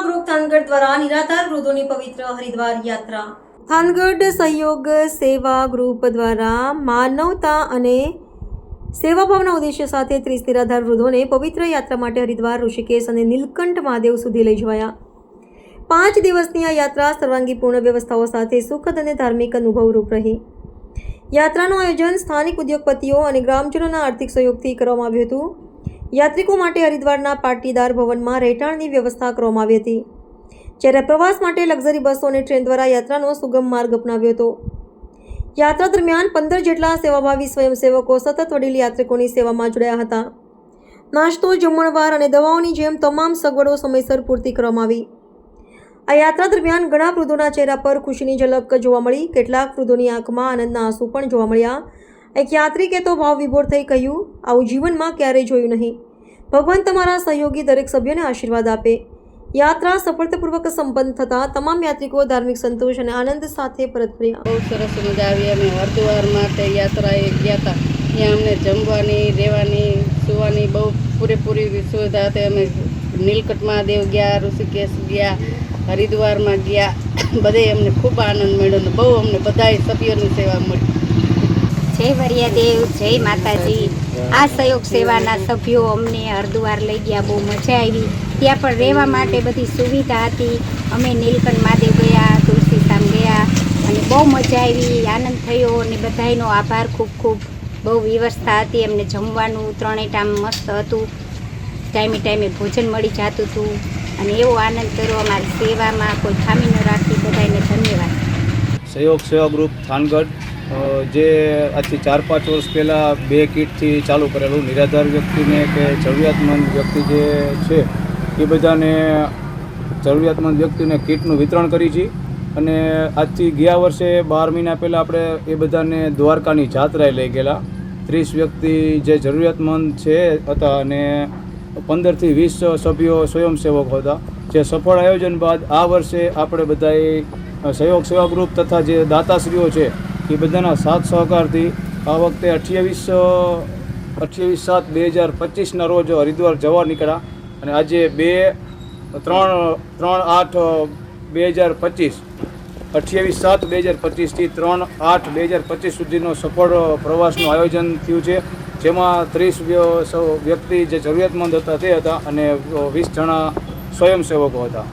થાનગઢ દ્વારા નિરાધાર વૃદ્ધોની પવિત્ર હરિદ્વાર યાત્રા. થાનગઢ સહયોગ સેવા ગ્રુપ દ્વારા માનવતા અને સેવાભાવના ઉદ્દેશ્ય સાથે ત્રીસ નિરાધાર વૃદ્ધોને પવિત્ર યાત્રા માટે હરિદ્વાર, ઋષિકેશ અને નીલકંઠ મહાદેવ સુધી લઈ જવાયા. પાંચ દિવસની આ યાત્રા સર્વાંગી પૂર્ણ વ્યવસ્થાઓ સાથે સુખદ અને ધાર્મિક અનુભવરૂપ રહી. યાત્રાનું આયોજન સ્થાનિક ઉદ્યોગપતિઓ અને ગ્રામજનોના આર્થિક સહયોગથી કરવામાં આવ્યું હતું. યાત્રિકો માટે હરિદ્વારના પાટીદાર ભવનમાં રહેઠાણની વ્યવસ્થા કરવામાં આવી હતી. જ્યારે પ્રવાસ માટે લક્ઝરી બસો અને ટ્રેન દ્વારા યાત્રાનો સુગમ માર્ગ અપનાવ્યો હતો. યાત્રા દરમિયાન પંદર જેટલા સેવાભાવી સ્વયંસેવકો સતત વડીલ યાત્રિકોની સેવામાં જોડાયા હતા. નાસ્તો, જમણવાર અને દવાઓની જેમ તમામ સગવડો સમયસર પૂરતી કરવામાં આવી. આ યાત્રા દરમિયાન ઘણા વૃદ્ધોના ચહેરા પર ખુશીની ઝલક જોવા મળી. કેટલાક વૃદ્ધોની આંખમાં આનંદના આંસુ પણ જોવા મળ્યા. એક યાત્રિકે તો ભાવ વિભોર થઈ કહ્યું, આવું જીવનમાં ક્યારેય જોયું નહીં. ભગવાન તમારા સહયોગી દરેક સભ્યોને આશીર્વાદ આપે. યાત્રા સફળતાપૂર્વક સંપન્ન થતાં તમામ યાત્રિકો ધાર્મિક સંતોષ અને આનંદ સાથે પરત ફર્યા. બહુ સરસ મજા આવી અમે હરિદ્વાર માટે યાત્રાએ ગયા હતા. ત્યાં અમને જમવાની, રહેવાની, સુવાની બહુ પૂરેપૂરી સુવિધા હતી. અમે નીલકંઠ મહાદેવ ગયા, ઋષિકેશ ગયા, હરિદ્વારમાં ગયા. બધે અમને ખૂબ આનંદ મળ્યો બહુ અમને બધાય સભ્યોની સેવા મળી. જય વરિયાદેવ, જય માતાજી. આ સહયોગ સેવાના સભ્યો અમને હરદ્વાર લઈ ગયા, બહુ મજા આવી. ત્યાં પણ રહેવા માટે બધી સુવિધા હતી. અમે નીલકંઠ મહાદેવ ગયા, તુલસીધામ ગયા અને બહુ મજા આવી, આનંદ થયો અને બધાયનો આભાર ખૂબ ખૂબ. બહુ વ્યવસ્થા હતી, એમને જમવાનું ત્રણેય ટાઈમ મસ્ત હતું. ટાઈમે ટાઈમે ભોજન મળી જતું હતું અને એવો આનંદ કર્યો અમારી સેવામાં, કોઈ ખામી ન રાખી બધાને ધન્યવાદ. સહયોગ સેવા ગ્રુપ થાનગઢ. જે આજથી ચાર પાંચ વર્ષ પહેલાં બે કીટથી ચાલુ કરેલું, નિરાધાર વ્યક્તિને કે જરૂરિયાતમંદ વ્યક્તિ જે છે, એ બધાને જરૂરિયાતમંદ વ્યક્તિને કીટનું વિતરણ કરી છે. અને આજથી ગયા વર્ષે બાર મહિના પહેલાં આપણે એ બધાને દ્વારકાની જાત્રાએ લઈ ગયેલા. ત્રીસ વ્યક્તિ જે જરૂરિયાતમંદ છે હતા અને પંદરથી વીસ સભ્યો સ્વયંસેવકો હતા. જે સફળ આયોજન બાદ આ વર્ષે આપણે બધાએ સહયોગ સેવા ગ્રુપ તથા જે દાતાશ્રીઓ છે એ બધાના સાથ સહકારથી આ વખતે અઠ્યાવીસ અઠ્યાવીસ સાત બે હજાર પચીસના રોજ હરિદ્વાર જવા નીકળ્યા અને આજે બે, ત્રણ ત્રણ આઠ બે હજાર પચીસ, અઠ્યાવીસ સાત બે હજાર પચીસથી ત્રણ આઠ બે હજાર પચીસ સુધીનો સફળ પ્રવાસનું આયોજન થયું છે. જેમાં ત્રીસ વ્યક્તિ જે જરૂરિયાતમંદ હતા તે હતા અને વીસ જણા સ્વયંસેવકો હતા.